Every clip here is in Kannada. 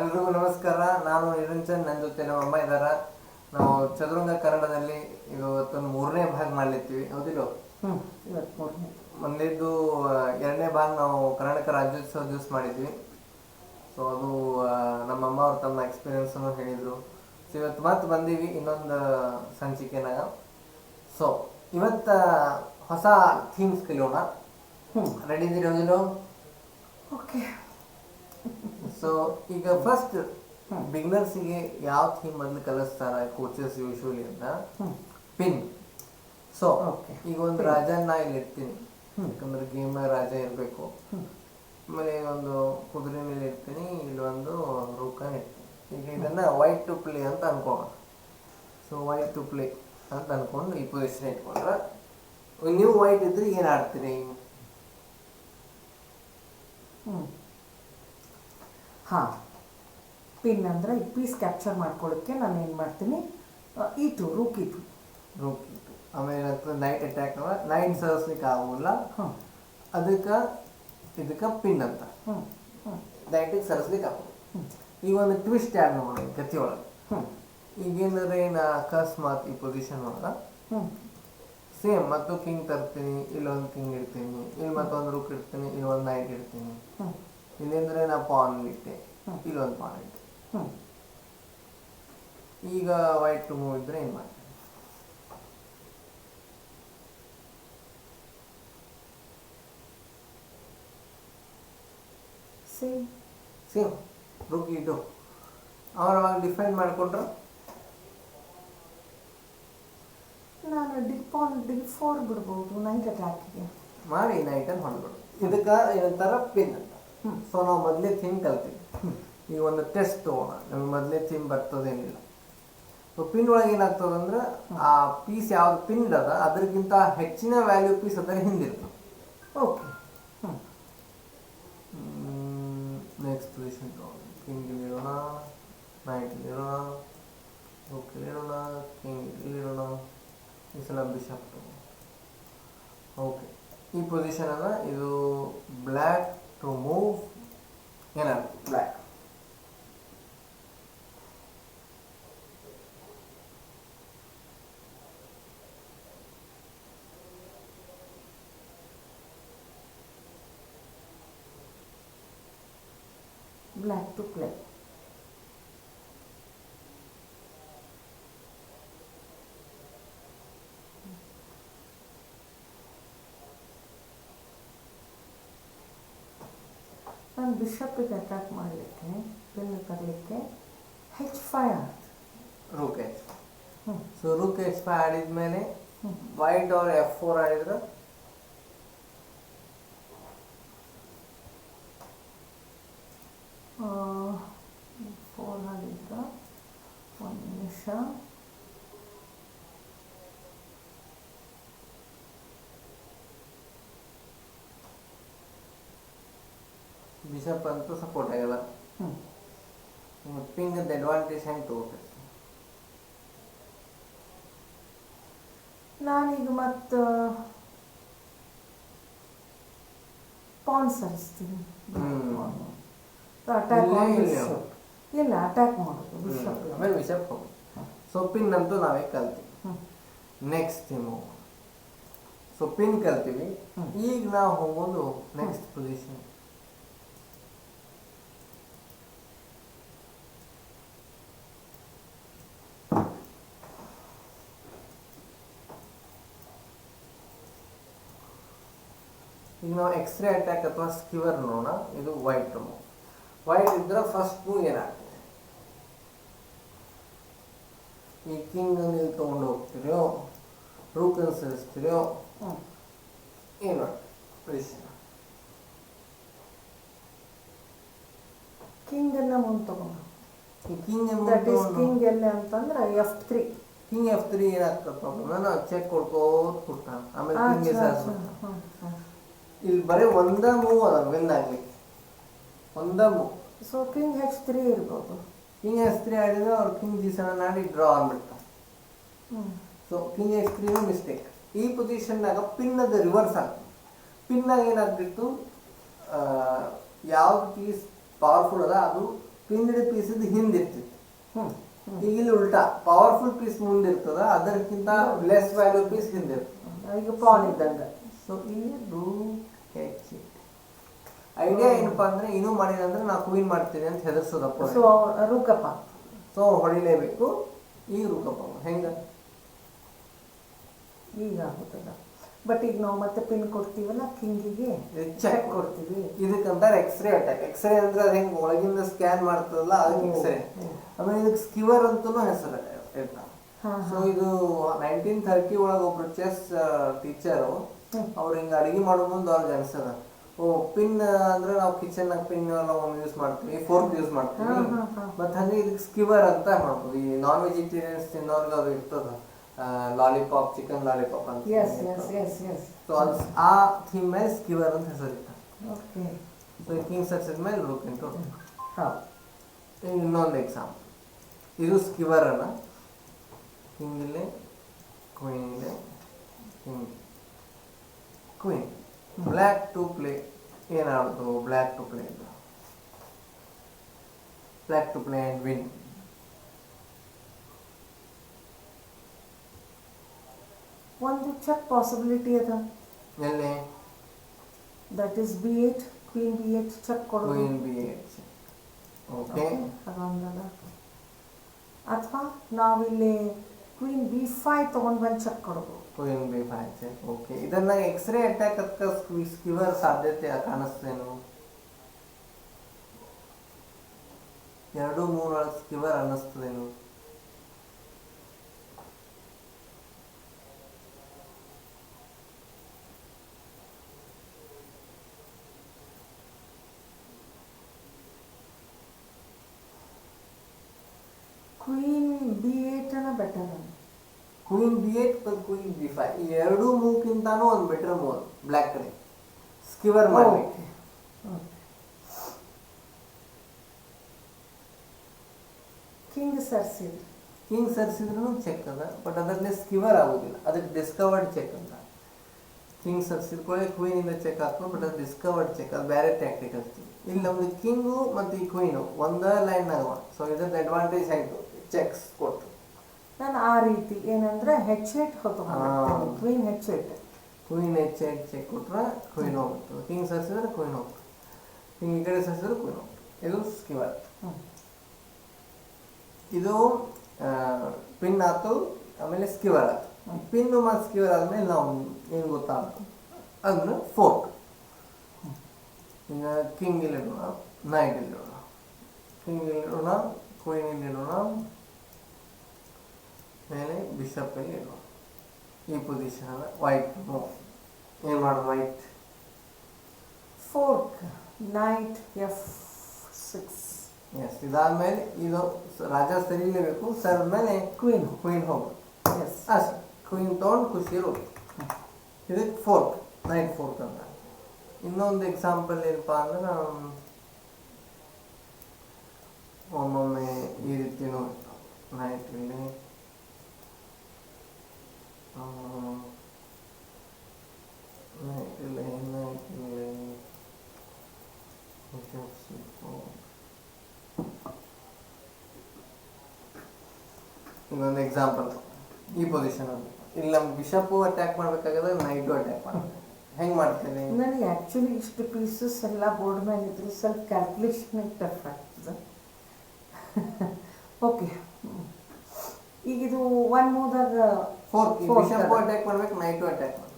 ಎಲ್ರಿಗೂ ನಮಸ್ಕಾರ. ನಾನು ನಿರಂಜನ್ ನನ್ನ ಜೊತೆ ನಮ್ಮ ಅಮ್ಮ ಇದ್ದಾರ ನಾವು ಚದುರಂಗ ಕನ್ನಡದಲ್ಲಿ ಇವತ್ತೊಂದು ಮೂರನೇ ಭಾಗ ಮಾಡ್ಲಿತ್ತೀವಿ. ಹೌದಿಲ್ಲ ಮುಂದಿದ್ದು ಮೊದಲಿದ್ದು ಎರಡನೇ ಭಾಗ ನಾವು ಕರ್ನಾಟಕ ರಾಜ್ಯೋತ್ಸವ ದಿವಸ ಮಾಡಿದ್ವಿ. ಸೊ ಅದು ನಮ್ಮ ಅಮ್ಮ ಅವ್ರು ತಮ್ಮ ಎಕ್ಸ್ಪೀರಿಯನ್ಸನ್ನು ಹೇಳಿದರು. ಸೊ ಇವತ್ತು ಮತ್ತೆ ಬಂದೀವಿ ಇನ್ನೊಂದು ಸಂಚಿಕೆನಾಗ. ಸೊ ಇವತ್ತ ಹೊಸ ಥೀಮ್ಸ್ ಕಲಿಯೋಣ. ರೆಡಿ ಇದ್ದೀರಿ ಹೌದಿಲ್ಲ ಓಕೆ ಸೊ ಈಗ ಫಸ್ಟ್ ಬಿಗ್ನರ್ಸಿಗೆ ಯಾವ ಥೀಮ್ ಮೊದಲು ಕಲಿಸ್ತಾರ ಕೋಚಸ್ ಯೂಶುವಲಿ ಅಂತ? Pin so. ಈಗ ಒಂದು ರಾಜ ನಾ ಇಲ್ಲಿ ಇರ್ತೀನಿ. ಯಾಕಂದ್ರೆ ಗೇಮ್ ರಾಜ ಇರಬೇಕು. ಆಮೇಲೆ ಒಂದು ಕುದುರೆ ಮೇಲೆ ಇರ್ತೀನಿ ಇಲ್ಲೊಂದು ಒಂದು ರೂಕನ್ ಇರ್ತೀನಿ. ಈಗ ಇದನ್ನ ವೈಟ್ ಟು ಪ್ಲೇ ಅಂತ ಅನ್ಕೋಣ. ಸೊ ವೈಟ್ ಟು ಪ್ಲೇ ಅಂತ ಅನ್ಕೊಂಡು ಈ ಪೊಸಿಷನ್ ಇಟ್ಕೊಂಡ್ರೆ ನೀವು ವೈಟ್ ಇದ್ರೆ ಏನು ಆಡ್ತೀರಿ? ಹಾಂ. ಪಿನ್ ಅಂದರೆ ಈ ಪೀಸ್ ಕ್ಯಾಪ್ಚರ್ ಮಾಡ್ಕೊಳ್ಳೋಕ್ಕೆ ನಾನು ಏನು ಮಾಡ್ತೀನಿ? ಇತ್ತು ಈಟು ರೂಕ್ ಆಮೇಲೆ ನೈಟ್ ಅಟ್ಯಾಕ್ ನೈಟ್ ಸರ್ಸ್ಲಿಕ್ಕೆ ಆಗೋಲ್ಲ ಹ್ಞೂ ಅದಕ್ಕೆ ಇದಕ್ಕೆ ಪಿನ್ ಅಂತ. ಹ್ಞೂ ಹ್ಞೂ ನೈಟಿಗೆ ಸರಿಸ್ಲಿಕ್ಕೆ ಆಗೋದು ಈ ಒಂದು ಟ್ವಿಸ್ಟ್ ಯಾರು ನೋಡಿ ಗತಿಯೊಳಗೆ? ಒಳಗೆ ಹ್ಞೂ ಈಗೇನಾದ್ರೆ ಏನು ಅಕಸ್ಮಾತ್ ಈ ಪೊಸಿಷನ್ ಒಳಗೆ? ಹ್ಞೂ ಸೇಮ್ ಮತ್ತು ಕಿಂಗ್ ತರ್ತೀನಿ ಇಲ್ಲೊಂದು ಕಿಂಗ್ ಇಡ್ತೀನಿ ಇಲ್ಲಿ ಮತ್ತೊಂದು ರೂಕ್ ಇಡ್ತೀನಿ ಇಲ್ಲೊಂದು ನೈಟ್ ಇಡ್ತೀನಿ. ಹ್ಞೂ ಇಲ್ಲೆಂದ್ರೆ ನಾ ಪಾನ್ ಇಟ್ಟೆ. ಇಲ್ಲೊಂದು ಪಾನ್ ಇಟ್ಟೆ. ಈಗ ವೈಟ್ ಟು ಮೂವ್ ಇದ್ರೆ ಏನು ಮಾಡ್ತೀನಿ ಸೇಮ್ ಸೇಮ್ ರುಕ್ ಅವ್ರು ಅವಾಗ ಡಿಫೈನ್ ಮಾಡಿಕೊಂಡ್ರೆ? ನಾನು ಡಿಪ್ ಡಿ ಫೋರ್ ಬಿಡ್ಬೋದು ನೈಟ್ ಅಟ್ಯಾಕಿಗೆ ಮಾಡಿ ನೈಟಲ್ಲಿ ಹೊಂದ್ಬಿಡು. ಇದಕ್ಕೆ ಏನಂತಾರ ಪಿನ್. ಸೊ ನಾವು ಮೊದಲೇ ಥೀಮ್ ಕಲ್ತೀವಿ ಈಗ ಒಂದು ಟೆಸ್ಟ್ ತೊಗೋಣ. ನಮಗೆ ಮೊದಲೇ ಥೀಮ್ ಬರ್ತದೇನಿಲ್ಲ. ಸೊ ಪಿನ್ ಒಳಗೆ ಏನಾಗ್ತದೆ ಅಂದ್ರೆ, ಆ ಪೀಸ್ ಯಾವ್ದು ಪಿನ್ ಅದ ಅದಕ್ಕಿಂತ ಹೆಚ್ಚಿನ ವ್ಯಾಲ್ಯೂ ಪೀಸ್ ಅದರ ಹಿಂದಿರ್ತದೆ ಓಕೆ ನೆಕ್ಸ್ಟ್ ಪೊಸಿಷನ್ ತೊಗೊಂಡು ಕಿಂಗ್ ಇಲ್ಲಿರೋಣ ನೈಟ್ ಇಲ್ಲಿರೋಣ ಓಕೆ ಇಲ್ಲಿರೋಣ ಕಿಂಗ್ ಇಲ್ಲಿರೋಣ ಈ ಸಲ ಬಿಷಪ್ ಓಕೆ ಈ ಪೊಸಿಷನ್ ಅದ ಇದು black to move in a black. black to black. Black to play ನಾನು ಬಿಷಪ್ಪಿಗೆ ಅಟ್ಯಾಕ್ ಮಾಡಲಿಕ್ಕೆ ಬೆನ್ನು ತರಲಿಕ್ಕೆ ಹೆಚ್ ಫೈ ಆರ್ಟ್ ರೂಕ್ ಎಚ್ ಹ್ಞೂ ಸೊ ರೂಕ್ ಎಚ್ ಫೈ ಆಡಿದ್ಮೇಲೆ ಹ್ಮ್. ವೈಟ್ ಅವ್ರ ಎಫ್ ಫೋರ್ ಆಡಿದ್ರೆ ಫೋನ್ ಆಗಿದ್ದ ಒಂದು ನಿಮಿಷ ಬಿಷಪ್ ಅಂತೂ ಸಪೋರ್ಟ್ ಆಗಲ್ಲ. ಹ್ಞೂ ಪಿಂಗ್ ಅಡ್ವಾಂಟೇಜ್ ಹೆಂಗೆ ತಗೋಬೇಕು? ನಾನೀಗ ಮತ್ತು ಪಾನ್ ಸರಿಸ್ತೀನಿ. ಇಲ್ಲೇ ಅಟ್ಯಾಕ್ ಮಾಡೋದು ಬಿಷಪ್ ಆಮೇಲೆ ಬಿಷಪ್ ಹೋಗಿ. ಸೊ ಪಿನ್ ಅಂತೂ ನಾವೇ ಕಲ್ತೀವಿ. ನೆಕ್ಸ್ಟ್ ಥೀಮು ಸೊ ಪಿನ್ ಕಲ್ತೀವಿ. ಈಗ ನಾವು ಹೋಗೋದು ನೆಕ್ಸ್ಟ್ ಪೊಸಿಷನ್ ಈಗ ನಾವು ಎಕ್ಸ್ರೇ ಅಟ್ಯಾಕ್ ಅಥವಾ ಸ್ಕಿವರ್ ನೋಡೋಣ. ಇದು ವೈಟ್ ಮೂವ್ ವೈಟ್ ಇದ್ರೆ ಫಸ್ಟ್ ಮೂವ್ ಏನಾಗ್ತದೆ? ಈ ಕಿಂಗ್ ನೀವು ತೊಗೊಂಡು ಹೋಗ್ತೀರೋ ರೂಕನ್ ಸೇರಿಸ್ತೀರೋ ಏನು ಕಿಂಗ್ ಕಿಂಗನ್ನು ಮುಂದೆ ತಗೊಂಡು ಈ ಕಿಂಗ್ ದಟ್ ಈಸ್ ಕಿಂಗ್ ಎಲ್ಲಿ ಅಂತಂದ್ರೆ F three king F three ಏನಾಗ್ತದೆ ಪ್ರಾಬ್ಲಮ್ ನಾನು ಚೆಕ್ ಕೊಡ್ಕೋತ ಕೊಡ್ತಾನೆ. ಆಮೇಲೆ ಕಿಂಗ್ ಸೇರಿಸ್ಬಿಡ್ತಾನೆ ಇಲ್ಲಿ ಬರೀ ಒಂದ ಮೂವ್ ಅದ ವಿನ್ ಆಗ್ಲಿ. ಒಂದ move so king H three ಇರ್ಬೋದು. ಕಿಂಗ್ ಹೆಚ್ ತ್ರೀ ಆಡಿದ್ರೆ ಅವ್ರು ಕಿಂಗ್ ಜಿ ಸೆವೆನ್ ಆಡಿ ಡ್ರಾ ಆಗ್ಬಿಡ್ತಾರೆ. So king H three mistake ಈ ಪೊಸಿಷನ್ನಾಗ ಪಿನ್ ಅದು ರಿವರ್ಸ್ ಆಗ್ತದೆ. ಪಿನ್ನಾಗ ಏನಾಗ್ತಿತ್ತು? ಯಾವ ಪೀಸ್ ಪವರ್ಫುಲ್ ಅದ ಅದು ಪಿನ್ಡ್ ಪೀಸದ ಹಿಂದೆ ಇರ್ತಿತ್ತು. ಹ್ಞೂ ಈಗ ಇಲ್ಲಿ ಉಲ್ಟಾ ಪವರ್ಫುಲ್ ಪೀಸ್ ಮುಂದಿರ್ತದ ಅದಕ್ಕಿಂತ ಲೆಸ್ ವ್ಯಾಲ್ಯೂ ಪೀಸ್ ಹಿಂದೆ ಇರ್ತದೆ. ಈಗ ಪಾನ್ ಇದ್ದಂಗೆ. ಸೊ ಹೆಚ್ಚಿ ಐಡಿಯಾ ಏನಪ್ಪಾ ಅಂದ್ರೆ ಇನ್ನೂ ಮಾಡಿಲ್ಲ ಅಂದ್ರೆ ನಾ ಕ್ವೀನ್ ಮಾಡ್ತೀನಿ ಅಂತ ಹೆದರ್ಸೋದಪ್ಪ. So ರೂಕಪ್ಪ so ಹೊಡಿಲೇಬೇಕು. ಈಗ ರೂಕಪ್ಪ ಹೆಂಗ? ಈಗ ಆಗುತ್ತಲ್ಲ. ಬಟ್ ಈಗ ನಾವು ಮತ್ತೆ ಪಿನ್ ಕೊಡ್ತೀವಲ್ಲ ಕಿಂಗಿಗೆ? ಚೆಕ್ ಕೊಡ್ತೀವಿ. ಇದಕ್ಕಂತಾರೆ ಎಕ್ಸ್ರೇ ಅಟ್ಯಾಕ್ ಎಕ್ಸ್ರೇ ಅಂದ್ರೆ ಅದು ಹೆಂಗ್ ಒಳಗಿಂದ ಸ್ಕ್ಯಾನ್ ಮಾಡ್ತದಲ್ಲ ಅದಕ್ಕೆ ಎಕ್ಸ್ರೇ ಆಮೇಲೆ ಇದಕ್ಕೆ ಸ್ಕಿವರ್ ಅಂತೂ ಹೆಸರು ಇರ್ತಾವೆ. ಸೊ ಇದು ನೈನ್ಟೀನ್ ಥರ್ಟಿ ಒಳಗೆ ಒಬ್ರು ಚೆಸ್ ಟೀಚರು ಅವ್ರು ಹಿಂಗೆ ಅಡಿಗೆ ಮಾಡೋ ಮುಂದೆ ಅವ್ರಿಗೆ ಅನ್ಸದ ಓ ಪಿನ್ ಅಂದ್ರೆ ನಾವು ಕಿಚನ್ನಾಗ ಪಿನ್ ಎಲ್ಲ ಒಂದು ಯೂಸ್ ಮಾಡ್ತೀವಿ ಫೋರ್ಕ್ ಯೂಸ್ ಮಾಡ್ತೀವಿ. ಮತ್ತು. ಹಂಗೆ ಇದಕ್ಕೆ ಸ್ಕಿವರ್ ಅಂತ ಮಾಡ್ಬೋದು. ಈ ನಾನ್ ವೆಜಿಟೇರಿಯನ್ಸ್ ತಿನ್ನೋರ್ಗೆ ಅದು ಇರ್ತದ. ಲಾಲಿಪಾಪ್ ಚಿಕನ್ ಲಾಲಿಪಾಪ್ ಅಂತ ಸೊ ಅದು ಆ ಥೀಮ್ ಮೇಲೆ ಸ್ಕಿವರ್ ಅಂತ ಹೆಸರಿತ್ತ ಓಕೆ ಸೊ ಕಿಂಗ್ ಸರ್ಸಿದ ಮೇಲೆ ಲುಕ್ ಇಂಟು ಇನ್ನೊಂದು ಎಕ್ಸಾಮ್ ಇದು ಸ್ಕಿವರ್ ಅಲ್ಲ. ಹಿಂಗಿಲ್ಲಿ ಕ್ವೀನ್ ಇದೆ ಹಿಂಗೆ queen black to play ಏನಾಡ್ದು black to play black to play and win ಒಂದು ಚೆಕ್ ಪಾಸಿಬಿಲಿಟಿ ಅದ. ಎಲ್ಲಿ? That is B eight queen B eight check ಕೊಡೋದು. ಕ್ವೀನ್ ಬಿ ಎಚ್ ಓಕೆ ಅದೊಂದದ ಅಥವಾ ನಾವಿಲ್ಲಿ ಕ್ವೀನ್ ಬಿ ಫೈವ್ ತೊಗೊಂಡು ಬಂದು ಚೆಕ್ ಕೊಡೋದು. ಕ್ವೀನ್ ಬಿ ಫೈವ್ ಓಕೆ ಇದನ್ನ ಎಕ್ಸ್ರೇ ಅಟ್ಯಾಕ್ ಅದಕ್ಕೆ ಸ್ಕಿವರ್ ಸಾಧ್ಯತೆ ಕಾಣಿಸ್ತೇನು ಎರಡು ಮೂರೊಳಗೆ ಸ್ಕಿವರ್ ಅನ್ನಿಸ್ತದೇನು ಕ್ವೀನ್ ಬಿ ಏಟ್ ಅನ್ನ ಬೆಟರ್ ಕ್ವೀನ್ ಬಿ ಏಟ್ ಮತ್ತು ಕ್ವೀನ್ ಬಿ ಫೈವ್ ಈ ಎರಡೂ ಮೂವ್ಗಿಂತಾನು ಒಂದು ಬೆಟರ್ ಮೂವ್ ಬ್ಲ್ಯಾಕ್ ಕಡೆ. ಸ್ಕಿವರ್ ಮಾಡಬೇಕು. ಕಿಂಗ್ ಸರ್ಸಿದ್ರು ಕಿಂಗ್ ಸರ್ಸಿದ್ರೂ ಚೆಕ್ ಅದ ಬಟ್ ಅದರಲ್ಲಿ ಸ್ಕಿವರ್ ಆಗೋದಿಲ್ಲ. ಅದಕ್ಕೆ ಡಿಸ್ಕವರ್ಡ್ ಚೆಕ್ ಅಂತ. ಕಿಂಗ್ ಸರ್ಸಿದ ಕೂಡ ಕ್ವೀನ್ ಇಂದ ಚೆಕ್ ಹಾಕ್ಬೋದು ಬಟ್ ಅದು ಡಿಸ್ಕವರ್ಡ್ ಚೆಕ್ ಅದು ಬೇರೆ ಟ್ಯಾಕ್ಟಿಕ್ ಹಚ್ತೀವಿ ಇಲ್ಲಿ ಕಿಂಗು ಮತ್ತು ಈ ಕ್ವೀನು ಒಂದೇ ಲೈನ್ನಾಗ ಸೊ ಇದ್ರದ್ದು ಅಡ್ವಾಂಟೇಜ್ ಆಯಿತು. ಚೆಕ್ಸ್ ಕೊಟ್ಟು. ನಾನು ಆ ರೀತಿ ಏನಂದ್ರೆ ಹೆಚ್ ಏಟ್ ಹೊತ್ಕೊಂಡಿರ್ತೀನಿ ಆ. Queen H eight queen H H check ಕೊಟ್ರೆ ಕ್ವೀನ್ ಹೋಗ್ತದೆ. ಹಿಂಗೆ ಸರಿಸಿದ್ರೆ ಕ್ವೀನ್ ಹೋಗ್ತದೆ. ಹಿಂಗೆ ಈ ಕಡೆ ಸರಿಸಿದ್ರೆ ಕ್ವೀನ್ ಹೋಗ್ತದೆ. ಇದು ಸ್ಕಿವರ್ ಇದು ಪಿನ್ ಆಯ್ತು ಆಮೇಲೆ ಸ್ಕಿವರ್ ಆಯ್ತು. ಪಿನ್ನು ಮತ್ತು ಸ್ಕಿವರ್ ಆದಮೇಲೆ ನಾವು ಏನು ಗೊತ್ತಾಗ್ತು ಅದನ್ನ ಫೋರ್ಕ್ ಈಗ ಕಿಂಗ್ ಇಲ್ಲಿಡೋಣ ನೈಟ್ ಇಲ್ಲಿಡೋಣ ಕಿಂಗ್ ಇಲ್ಲಿಡೋಣ ಕ್ವೀನ್ ಇಲ್ಲಿಡೋಣ ಮೇಲೆ ಬಿಷಪ್ ಇಲ್ಲಿ ಇಡೋಣ ಈ ಪೊಸಿಷನ್ ವೈಟ್ ಏನು ಮಾಡೋದು white fork knight F six yes ಇದಾದ್ಮೇಲೆ ಇದು ಸ- ರಾಜ ಸರಿಲೇಬೇಕು ಸರ್ ಮೇಲೆ ಕ್ವೀನ್ ಕ್ವೀನ್ ಹೋಗೋದು ಎಸ್ ಅಷ್ಟೇ ಕ್ವೀನ್ ತೊಗೊಂಡು ಖುಷಿ ಇರೋದು ಇದಕ್ಕೆ ಫೋರ್ಕ್ ನೈಟ್ ಫೋರ್ಕ್ ಅಂತ. ಇನ್ನೊಂದು ಎಕ್ಸಾಂಪಲ್ ಏನಪ್ಪ ಅಂದ್ರೆ ಮ್, ಒಮ್ಮೊಮ್ಮೆ ಈ ರೀತಿನೂ ನೈಟ್ ಇಲ್ಲಿ ನೈಟ್ ಇಲ್ಲಿ ನೈಟ್ ಇಲ್ಲಿ bishop c4. ಇನ್ನೊಂದು ಎಕ್ಸಾಂಪಲ್ ಈ ಪೊಸಿಷನ್ ಇಲ್ಲಿ ನಮ್ಗೆ ಬಿಷಪ್ ಅಟ್ಯಾಕ್ ಮಾಡ್ಬೇಕಾದ್ರೆ ನೈಟು ಅಟ್ಯಾಕ್ ಮಾಡ್ಬೇಕು. ಹೆಂಗ್ ಮಾಡ್ತೇನೆ ನನಗೆ ಆ್ಯಕ್ಚುಲಿ ಇಷ್ಟು ಪೀಸಸ್ ಎಲ್ಲ ಬೋರ್ಡ್ ಮೇಲೆ ಇದ್ರು ಸ್ವಲ್ಪ ಕ್ಯಾಲ್ಕುಲೇಷನ್ ಟಫ್ ಆಗ್ತದೆ. ಓಕೆ ಈಗ ಇದು ಒನ್ ಮೂದಾಗ ಬಿಷಪ್ ಅದ. ಅಟ್ಯಾಕ್ ಮಾಡ್ಬೇಕು ನೈಟು ಅಟ್ಯಾಕ್ ಮಾಡ್ಬೇಕು.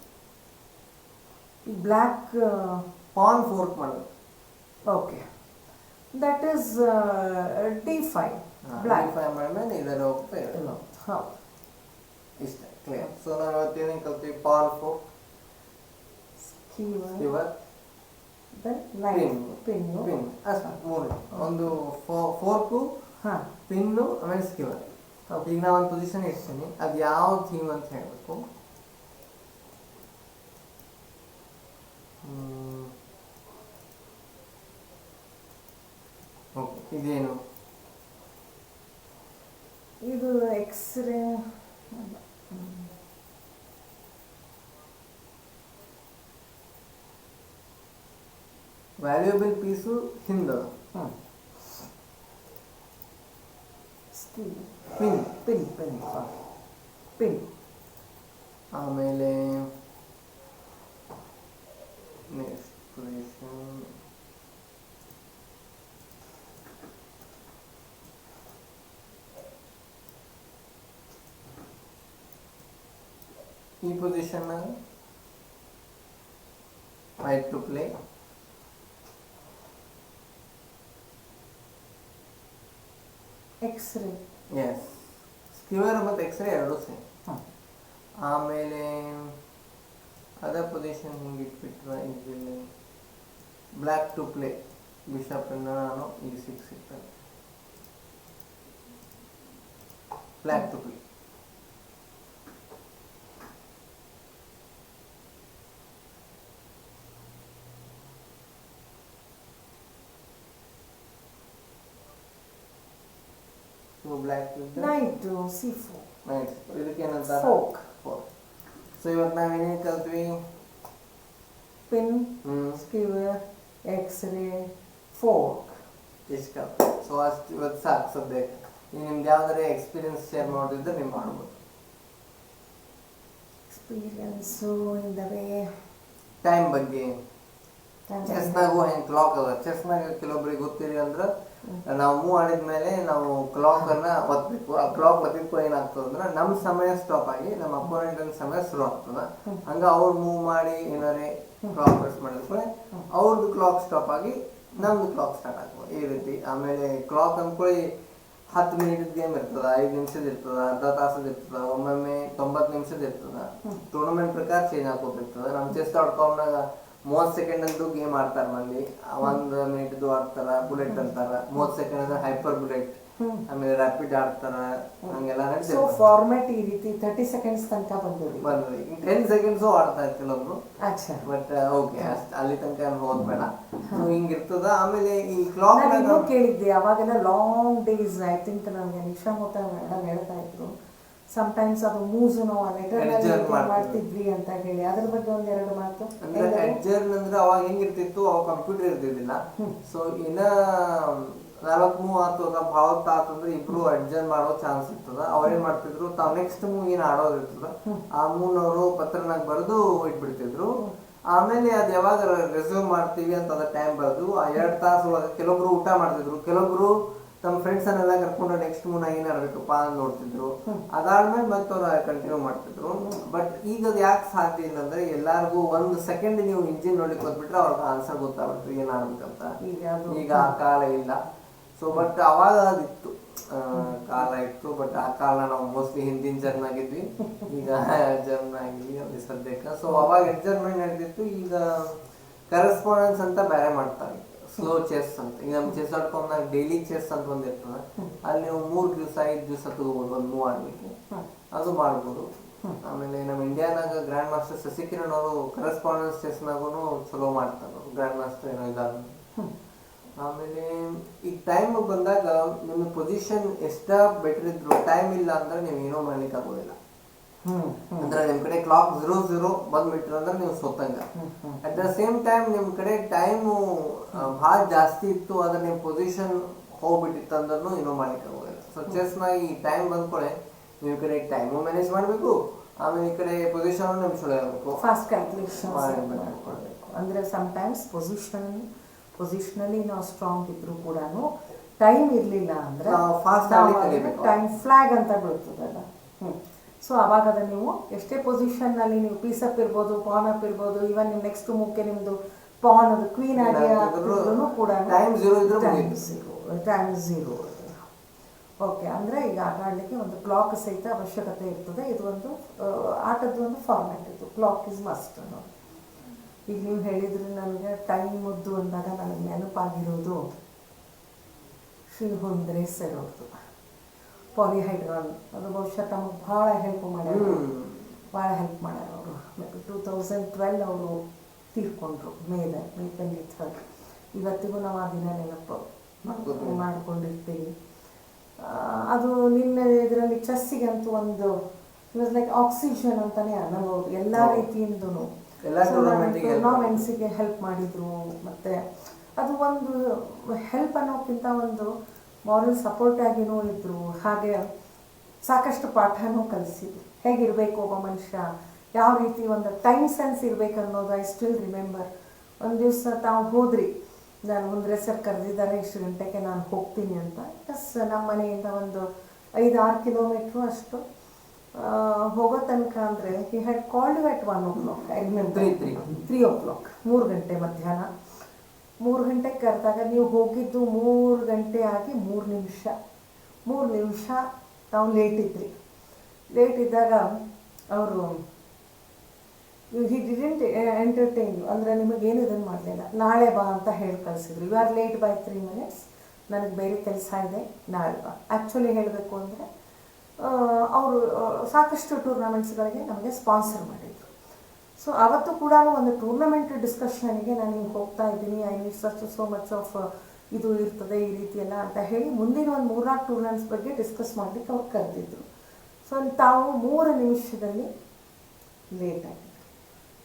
ಬ್ಲ್ಯಾಕ್ ಪಾನ್ ಫೋರ್ಕ್ ಮಾಡ್ಬೇಕು. Okay that is D five black block ಮಾಡಿದ್ಮೇಲೆ ಇದರ ಹೋಗ್ತಾ ಇದೆ ಹೌದು. ಇಷ್ಟ ಕ್ಲಿಯರ್ ಸೊ ನಾವು ಇವತ್ತೇನೇನು ಕಲ್ತೀವಿ? Pawn fork skewer nine. Pin pin ಅಷ್ಟು ಮೂರು. ಒಂದು ಫೋರ್ಕು ಹಾಂ. ಪಿನ್ನು ಆಮೇಲೆ ಸ್ಕಿವರ್ ಈಗ ನಾ ಒಂದು ಪೊಸಿಷನ್ ಇಡ್ತೀನಿ ಅದು ಯಾವ ಥೀಮ್ ಅಂತ ಹೇಳಬೇಕು ಓಕೆ ಇದೇನು ಇದು ಎಕ್ಸ್ರೇ ವ್ಯಾಲ್ಯೂಬಲ್ ಪೀಸು ಹಿಂದೆ ಹ್ಞೂ ಪಿನ್ ಪಿನ್ ಪಿನ್ ಪಿನ್ ಆಮೇಲೆ ನೆಕ್ಸ್ಟ್ ಪೊಸಿಷನ್ ಈ ಪೊಸಿಷನ್ನಾಗ white to play x-ray is skewer ಮತ್ತು ಎಕ್ಸ್ರೇ ಎರಡೂ ಸೇಮ್ ಹಾಂ ಆಮೇಲೆ ಅದೇ ಪೊಸಿಷನ್ ಹಿಂಗೆ ಇಟ್ಬಿಟ್ರೆ ಇಲ್ಲಿ ಬ್ಲ್ಯಾಕ್ ಟು ಪ್ಲೇ ಬಿಷಪನ್ನು ನಾನು ಈ ಸಿಕ್ಸ್ ಇರ್ತೇನೆ black to play so black knight C four nice ಇದಕ್ಕೇನಂತಾರೆ fork four so ಇವತ್ತು ನಾವೇನೇನು ಕಲ್ತ್ವಿ ಪಿನ್ ಹ್ಞೂ ಸ್ಕ್ಯೂರ್ ಎಕ್ಸ್ರೇ ಫೋಕ್ ಇಷ್ಟು ಕಲ್ತು ಸೊ ಅಷ್ಟು ಇವತ್ತು ಸಾಕು ಸದ್ಯಕ್ಕೆ ಈಗ ನಿಮ್ದು ಯಾವ್ದಾರ ಎಕ್ಸ್ಪೀರಿಯನ್ಸ್ ಶೇರ್ ಮಾಡೋದಿದ್ರೆ ನೀವು ಮಾಡ್ಬೋದು experience in the way time ಬಗ್ಗೆ ಚೆಸ್ನಾಗೂ ಹೆಂಗೆ ಕ್ಲಾಕ್ ಅದ ಚೆಸ್ನಾಗ ಕೆಲವೊಬ್ರಿಗೆ ಗೊತ್ತಿರಿ ಅಂದ್ರೆ ನಾವು ಮೂವ್ ಆಡಿದ್ಮೇಲೆ ನಾವು ಕ್ಲಾಕ್ ಅನ್ನ ಒತ್ತಬೇಕು ಆ ಕ್ಲಾಕ್ ಒತ್ತಿದ್ಕೂ ಏನಾಗ್ತದೆ ಅಂದ್ರೆ ನಮ್ಮ ಸಮಯ ಸ್ಟಾಪ್ ಆಗಿ ನಮ್ಮ ಅಪೋನೆಂಟ್ ಸಮಯ ಶುರು ಆಗ್ತದ. ಹಂಗ ಅವ್ರು ಮೂವ್ ಮಾಡಿ ಏನಾರೇ ಕ್ಲಾಕ್ ಪ್ರೆಸ್ ಮಾಡಿದ್ರೆ ಅವ್ರದ್ದು ಕ್ಲಾಕ್ ಸ್ಟಾಪ್ ಆಗಿ ನಮ್ದು ಕ್ಲಾಕ್ ಸ್ಟಾರ್ಟ್ ಆಗ್ತದೆ. ಈ ರೀತಿ ಆಮೇಲೆ ಕ್ಲಾಕ್ ಅಂದ್ಕೊಳ್ಳಿ ಹತ್ತು ಮಿನಿಟ್ ಗೇಮ್ ಇರ್ತದ ಐದು ನಿಮಿಷದ ಇರ್ತದ ಅರ್ಧ ತಾಸದ ಇರ್ತದ ಒಮ್ಮೊಮ್ಮೆ ತೊಂಬತ್ತು ನಿಮಿಷದ ಇರ್ತದ. ಟೂರ್ನಮೆಂಟ್ ಪ್ರಕಾರ ಚೇಂಜ್ ಆಗೋದಿರ್ತದ ನಮ್ಮ ಚೆಸ್ ಡಾಟ್ ಕಾಮ್ನಾಗ ಮೂವತ್ತು ಸೆಕೆಂಡ್ ಅಂತೂ ಗೇಮ್ ಆಡ್ತಾರ ಮಂದಿ. ಒಂದ್ ಮಿನಿಟ್ದು ಆಡ್ತಾರ ಬುಲೆಟ್ ಅಂತಾರ. ಮೂವತ್ತು ಸೆಕೆಂಡ್ ಅಂದ್ರೆ ಹೈಪರ್ ಬುಲೆಟ್. ಆಮೇಲೆ ರಾಪಿಡ್ ಆಡ್ತಾರ. ಹಂಗೆಲ್ಲ ಸೊ ಫಾರ್ಮ್ಯಾಟ್ ಈ ರೀತಿ ತರ್ಟಿ ಸೆಕೆಂಡ್ಸ್ ತನಕ ಬಂದಿದೆ ಬಂದ್ರಿ ಟೆನ್ ಸೆಕೆಂಡ್ಸ್ ಆಡ್ತಾ ಕೆಲವೊಬ್ರು. ಅಚ್ಚಾ. ಬಟ್ ಓಕೆ ಅಷ್ಟ್ ಅಲ್ಲಿ ತನಕ ಹೋಗ್ಬೇಡ. ಸೊ ಹಿಂಗಿರ್ತದ. ಆಮೇಲೆ ಈ ಕ್ಲಾಕ್ ಇನ್ನೂ ಕೇಳಿದ್ದೆ ಅವಾಗೆಲ್ಲ ಲಾಂಗ್ ಡೇಸ್ ಐ ಥಿಂಕ್ ನನಗೆ ನಿಶಾ ಮೊತ್ತ ಮೇಡಮ್ ಹೇಳ್ತಾ ಇದ್ರು. ಸಮ್ಟೈಮ್ಸ್ ಅದು ಮೂಸು ನೋವು Adjourn ಲೆಟರ್ ಮಾಡ್ತಿದ್ವಿ ಅಂತ ಹೇಳಿ. ಅದ್ರ ಬಗ್ಗೆ ಒಂದೆರಡು ಮಾತು. ಅಂದ್ರೆ ಅವಾಗ ಹೆಂಗಿರ್ತಿತ್ತು? ಅವಾಗ ಕಂಪ್ಯೂಟರ್ ಇರ್ತಿದ್ದಿಲ್ಲ ಸೊ ಇನ್ನ ನಾಲ್ಕು ಮೂವ್ ಆತದ ಭಾವತ್ ಅಂದ್ರೆ ಇಬ್ರು ಅಡ್ಜರ್ನ್ ಮಾಡೋ ಚಾನ್ಸ್ ಇರ್ತದ. ಅವ್ರೇನ್ ಮಾಡ್ತಿದ್ರು? ತಾವ್ ನೆಕ್ಸ್ಟ್ ಮೂವ್ ಏನ್ ಆಡೋದಿರ್ತದ ಆ ಮೂವ್ನವರು ಪತ್ರನಾಗ ಬರೆದು ಇಟ್ಬಿಡ್ತಿದ್ರು. ಆಮೇಲೆ ಅದ್ ಯಾವಾಗ ರೆಸ್ಯೂಮ್ ಮಾಡ್ತೀವಿ ಅಂತ ಅದ ಟೈಮ್ ಬರೆದು ಆ ಎರಡ್ ತಾಸು ಒಳಗೆ ಕೆಲವೊಬ್ರು ಊಟ ಮಾಡ್ತಿದ್ರು. ಕೆಲವೊಬ್ರು ತಮ್ಮ ಫ್ರೆಂಡ್ಸ್ ಅನ್ನೆಲ್ಲ ಕರ್ಕೊಂಡು ನೆಕ್ಸ್ಟ್ ಮೂನ್ ಏನ್ ಆಡ್ಬೇಕಪ್ಪ ಅಂತ ನೋಡ್ತಿದ್ರು. ಅದಾದ್ಮೇಲೆ ಮತ್ತೆ ಅವ್ರು ಕಂಟಿನ್ಯೂ ಮಾಡ್ತಿದ್ರು. ಬಟ್ ಈಗ ಅದು ಯಾಕೆ ಸಾಧ್ಯ ಇಲ್ಲ ಅಂದ್ರೆ ಎಲ್ಲಾರ್ಗೂ ಒಂದು ಸೆಕೆಂಡ್ ನೀವು ಇಂಜಿನ್ ನೋಡ್ಲಿಕ್ಕೆ ಹೋದ್ಬಿಟ್ರೆ ಅವ್ರಿಗೆ ಆನ್ಸರ್ ಗೊತ್ತಾಗ್ಬಿಡ್ತು ಏನ್ ಆಡ್ಬೇಕಂತ ಈಗ ಆ ಕಾಲ ಇಲ್ಲ. ಸೊ ಬಟ್ ಅವಾಗ ಅದಿತ್ತು ಕಾಲ ಇತ್ತು ಬಟ್ ಆ ಕಾಲ ನಾವು ಮೋಸ್ಟ್ಲಿ ಹಿಂದಿನ ಜರ್ನ್ ಆಗಿದ್ವಿ. ಈಗ ಜರ್ನ್ ಆಗಿದ್ವಿ ಸದ್ಯಕ್ಕೆ. ಸೊ ಅವಾಗ ಎಕ್ಸರ್ಮೆಂಟ್ ನಡೆದಿತ್ತು. ಈಗ ಕರೆಸ್ಪಾಂಡೆನ್ಸ್ ಅಂತ ಬೇರೆ ಮಾಡ್ತಾರೆ. ಸ್ಲೋ ಚೆಸ್ ಅಂತ. ಈಗ ನಮ್ಮ ಚೆಸ್ ಡಾಟ್ ಕಾಮ್ನಾಗ ಡೈಲಿ ಚೆಸ್ ಅಂತ ಒಂದಿರ್ತದೆ ಅಲ್ಲಿ ನೀವು ಮೂರು ದಿವಸ ಐದು ದಿವಸ ತಗೋಬೋದು ಒಂದು ಮೂವ್ ಆಡ್ಲಿಕ್ಕೆ ಅದು ಮಾಡ್ಬೋದು. ಆಮೇಲೆ ನಮ್ಮ ಇಂಡಿಯಾನಾಗ ಗ್ರ್ಯಾಂಡ್ ಮಾಸ್ಟರ್ ಸಸಿಕಿರಣ್ ಅವರು ಕರೆಸ್ಪಾಂಡೆನ್ಸ್ ಚೆಸ್ನಾಗೂ ಚಲೋ ಮಾಡ್ತಾರೆ ಗ್ರ್ಯಾಂಡ್ ಮಾಸ್ಟರ್ ಏನೋ ಇದಾದ ಆಮೇಲೆ ಈಗ ಟೈಮ್ ಬಂದಾಗ ನಿಮ್ಮ ಪೊಸಿಷನ್ ಎಷ್ಟ ಬೆಟರ್ ಇದ್ರು? ಟೈಮ್ ಇಲ್ಲ ಅಂದ್ರೆ ನೀವು ಏನೋ ಮಾಡ್ಲಿಕ್ಕೆ ಆಗೋದಿಲ್ಲ. ಅಂದ್ರೆ ನಿಮ್ಮ ಕಡೆ ಕ್ಲಾಕ್ ಝೀರೋ ಝೀರೋ ಬಂದ್ಬಿಟ್ರೆ ಅಂದ್ರೆ ನೀವು ಸೋತಂಗ. ಅಟ್ ದ ಸೇಮ್ ಟೈಮ್ ನಿಮ್ಮ ಕಡೆ ಟೈಮು ಭಾಳ ಜಾಸ್ತಿ ಇತ್ತು ಅದ್ರ ನಿಮ್ ಪೊಸಿಷನ್ ಹೋಗ್ಬಿಟ್ಟಿತ್ತು ಅಂದ್ರೂ ಏನೋ ಮಾಡ್ಲಿಕ್ಕೆ ಆಗೋದಿಲ್ಲ. ಸೊ ನ ಈ ಟೈಮ್ ಬಂದ್ಕೊಳೆ ನೀವು ಕಡೆ ಟೈಮು ಮ್ಯಾನೇಜ್ ಮಾಡಬೇಕು ಆಮೇಲೆ ಈ ಕಡೆ ಪೊಸಿಷನ್ ನಿಮ್ ಚಲೋ ಇರಬೇಕು ಫಾಸ್ಟ್ ಕ್ಯಾಲ್ಕುಲೇಷನ್ ಅಂದ್ರೆ ಮಾಡ್ಕೊಳ್ಬೇಕು. ಅಂದರೆ ಸಮ್ಟೈಮ್ಸ್ ಪೊಸಿಷನ್ ಪೊಸಿಷನಲ್ಲಿ ನಾವು ಸ್ಟ್ರಾಂಗ್ ಇದ್ರೂ ಕೂಡ ಟೈಮ್ ಇರಲಿಲ್ಲ ಅಂದ್ರೆ ಫಾಸ್ಟ್. ಟೈಮ್ ಫ್ಲಾಗ್ ಅಂತ ಬೀಳ್ತದಲ್ಲ ಹ್ಞೂ ಸೊ ಅವಾಗ ಅದು ನೀವು ಎಷ್ಟೇ ಪೊಸಿಷನ್ನಲ್ಲಿ ನೀವು ಪೀಸ್ ಅಪ್ ಇರ್ಬೋದು ಪಾನ್ ಅಪ್ ಇರ್ಬೋದು ಇವನ್ ನಿಮ್ಮ ನೆಕ್ಸ್ಟ್ ಮುಖ್ಯ ನಿಮ್ಮದು ಪಾನ್ ಅದು ಕ್ವೀನ್ ಆಗಿ ಹಾಕಿದ್ರು ಕೂಡ time. Zero time zero okay ಅಂದರೆ ಈಗ ಆಟ ಆಡಲಿಕ್ಕೆ ಒಂದು ಕ್ಲಾಕ್ ಸಹಿತ ಅವಶ್ಯಕತೆ ಇರ್ತದೆ. ಇದು ಒಂದು ಆಟದ ಒಂದು ಫಾರ್ಮ್ಯಾಟ್ ಇದು. ಕ್ಲಾಕ್ ಇಸ್ ಮಸ್ಟ್ ಅನ್ನೋದು. ಈಗ ನೀವು ಹೇಳಿದ್ರೆ ನನಗೆ ಟೈಮ್ ಮುದ್ದು ಅಂದಾಗ ನನಗೆ ನೆನಪಾಗಿರೋದು ಶ್ರೀ ಹುಂದ್ರೆ ಪಾಲಿಹೈಡ್ರಾನ್ ಅದು ಬಹುಶಃ ತಮಗೆ ಭಾಳ ಹೆಲ್ಪ್ ಮಾಡ್ಯಾರ. ಭಾಳ ಹೆಲ್ಪ್ ಮಾಡ್ಯಾರ ಅವರು. ಟೂ ತೌಸಂಡ್ ಟ್ವೆಲ್ ಅವರು ತೀರ್ಕೊಂಡ್ರು ಮೇದ ಮೇ ಟ್ವೆಂಟಿ ಥರ್ಡ್ ಇವತ್ತಿಗೂ ನಾವು ಆ ದಿನ ನೆನಪು. ಮಾಡ್ಕೊಂಡಿರ್ತೀವಿ. ಅದು ನಿನ್ನ ಇದರಲ್ಲಿ ಚೆಸ್ಸಿಗಂತೂ ಒಂದು ಇಟ್ ಲೈಕ್ ಆಕ್ಸಿಜನ್ ಅಂತಾನೆ ಅನ್ನಬಹುದು ಎಲ್ಲ ರೀತಿಯಿಂದೂ ರೀತಿಯಿಂದನು. ಎಲ್ಲ ಗೆ ಟೂರ್ನಾಮೆಂಟ್ಸಿಗೆ ಹೆಲ್ಪ್ ಮಾಡಿದ್ರು. ಮತ್ತೆ ಅದು ಒಂದು ಹೆಲ್ಪ್ ಅನ್ನೋಕ್ಕಿಂತ ಒಂದು ಮಾರಲ್ ಸಪೋರ್ಟ್ ಆಗಿನೂ ಇದ್ದರು ಹಾಗೆ ಸಾಕಷ್ಟು ಪಾಠನೂ ಕಲಿಸಿದ್ರು. ಹೇಗಿರಬೇಕು ಒಬ್ಬ ಮನುಷ್ಯ? ಯಾವ ರೀತಿ ಒಂದು ಟೈಮ್ ಸೆನ್ಸ್ ಇರಬೇಕು ಅನ್ನೋದು ಐ ಸ್ಟಿಲ್ ರಿಮೆಂಬರ್ ಒಂದು ದಿವಸ ತಾವು ಹೋದ್ರಿ. ನಾನು ಒಂದು ಸರ್ ಕರೆದಿದ್ದಾರೆ ಇಷ್ಟು ಗಂಟೆಗೆ ನಾನು ಹೋಗ್ತೀನಿ ಅಂತ. ಎಸ್ ನಮ್ಮ ಮನೆಯಿಂದ ಒಂದು ಐದು ಆರು ಕಿಲೋಮೀಟ್ರು ಅಷ್ಟು ಹೋಗೋ ತನಕ ಅಂದರೆ he had called wait one o'clock I remember. Three o'clock ಮೂರು ಗಂಟೆ ಮಧ್ಯಾಹ್ನ. ಮೂರು ಗಂಟೆಗೆ ಕರೆದಾಗ ನೀವು ಹೋಗಿದ್ದು ಮೂರು ಗಂಟೆ ಆಗಿ ಮೂರು ನಿಮಿಷ. ಮೂರು ನಿಮಿಷ ನಾವು ಲೇಟ್ ಇದ್ರಿ. ಲೇಟ್ ಇದ್ದಾಗ ಅವರು ಹಿ ಡಿಡೆಂಟ್ ಎಂಟರ್ಟೈನ್ ಅಂದರೆ ನಿಮಗೇನು ಇದನ್ನು ಮಾಡಲಿಲ್ಲ. ನಾಳೆ ಬಾ ಅಂತ ಹೇಳಿ ಕಳಿಸಿದ್ರು. You are late by three minutes ನನಗೆ ಬೇರೆ ಕೆಲಸ ಇದೆ. ನಾಳೆ ಬಾ. ಆ್ಯಕ್ಚುಲಿ ಹೇಳಬೇಕು ಅಂದರೆ ಅವರು ಸಾಕಷ್ಟು ಟೂರ್ನಮೆಂಟ್ಸ್ಗಳಿಗೆ ನಮಗೆ ಸ್ಪಾನ್ಸರ್ ಮಾಡಿದರು. ಸೊ ಅವತ್ತು ಕೂಡ ಒಂದು ಟೂರ್ನಮೆಂಟ್ ಡಿಸ್ಕಷನ್ಗೆ ನಾನು ಹಿಂಗೆ ಹೋಗ್ತಾ ಇದ್ದೀನಿ. I need such so much of ಇದು ಇರ್ತದೆ ಈ ರೀತಿ ಎಲ್ಲ ಅಂತ ಹೇಳಿ ಮುಂದಿನ ಒಂದು ಮೂರ್ನಾಲ್ಕು ಟೂರ್ನಮೆಂಟ್ಸ್ ಬಗ್ಗೆ ಡಿಸ್ಕಸ್ ಮಾಡಲಿಕ್ಕೆ ಅವ್ರು ಕರೆದಿದ್ರು. ಸೊ ತಾವು ಮೂರು ನಿಮಿಷದಲ್ಲಿ ಲೇಟ್ ಆಗಿ